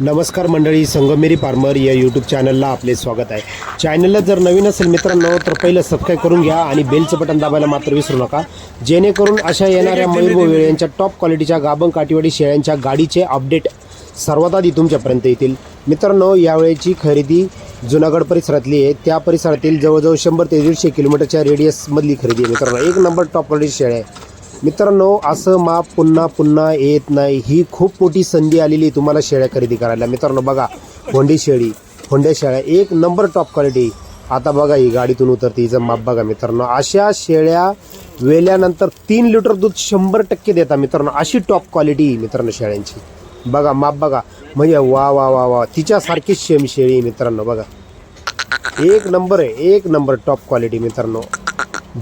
नमस्कार मंडळी संगमेरी फार्मर या यूट्यूब चॅनलला आपले स्वागत आहे. चॅनलला जर नवीन असेल मित्रांनो तर पहिलं सबस्क्राईब करून घ्या आणि बेलचं बटन दाबायला मात्र विसरू नका. जेणेकरून अशा येणाऱ्या मयूर वेळ यांच्या टॉप क्वालिटीच्या गाबन काठीवाडी शेळ्यांच्या गाडीचे अपडेट सर्वात आधी तुमच्यापर्यंत येतील. मित्रांनो यावेळेची खरेदी जुनागड परिसरातली आहे. त्या परिसरातील जवळजवळ शंभर ते दीडशे किलोमीटरच्या रेडियसमधली खरेदी आहे. मित्रांनो एक नंबर टॉप क्वालिटी शेळ्या आहे. मित्रांनो असं माप पुन्हा पुन्हा येत नाही. ही खूप मोठी संधी आलेली तुम्हाला शेळ्या खरेदी करायला. मित्रांनो बघा होंडी शेळी होंड्या शेळ्या एक नंबर टॉप क्वालिटी आता बघा ही गाडीतून उतरते हिचं माप बघा मित्रांनो. अशा शेळ्या वेल्यानंतर तीन लिटर दूध शंभर टक्के देता मित्रांनो. अशी टॉप क्वालिटी मित्रांनो शेळ्यांची. बघा माप बघा. म्हणजे वा वा वा वा. तिच्यासारखीच शेम शेळी मित्रांनो बघा. एक नंबर आहे एक नंबर टॉप क्वालिटी मित्रांनो.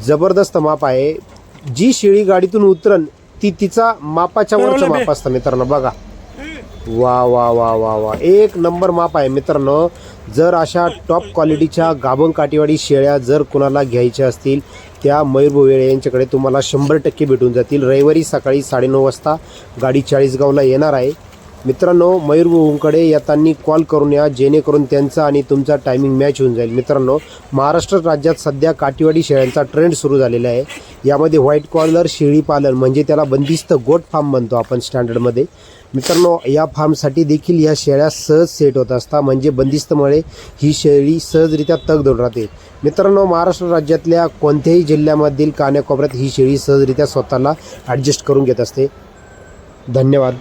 जबरदस्त माप आहे. जी शेळी गाडीतून उतरन ती तिचा मापाच्या वरचं माप असतं मित्रांनो बघा. वा वा वा वा वा. एक नंबर माप आहे मित्रांनो. जर अशा टॉप क्वालिटीच्या गाभण काठीवाडी शेळ्या जर कुणाला घ्यायच्या असतील त्या मयूरभाऊ वेळे यांच्याकडे तुम्हाला शंभर टक्के भेटून जातील. रविवारी सकाळी साडेनऊ वाजता गाडी चाळीसगावला येणार आहे. मित्रांनो मयूरभाऊंकडे येताना कॉल करून या जेणेकरून त्यांचा आणि तुमचा टायमिंग मॅच होऊन जाईल. मित्रांनो महाराष्ट्र राज्यात सध्या काठीवाडी शेळ्यांचा ट्रेंड सुरू झालेला आहे. यामध्ये व्हाईट कॉलर शेळीपालन म्हणजे त्याला बंदिस्त गोट फार्म म्हणतो आपण स्टँडर्डमध्ये मित्रांनो या फार्मसाठी देखील या शेळ्या सहज सेट होत असतात. म्हणजे बंदिस्तमुळे ही शेळी सहजरित्या तग धरून राहते. मित्रांनो महाराष्ट्र राज्यातल्या कोणत्याही जिल्ह्यामधील कान्याकोपऱ्यात ही शेळी सहजरित्या स्वतःला ॲडजस्ट करून घेत असते. धन्यवाद.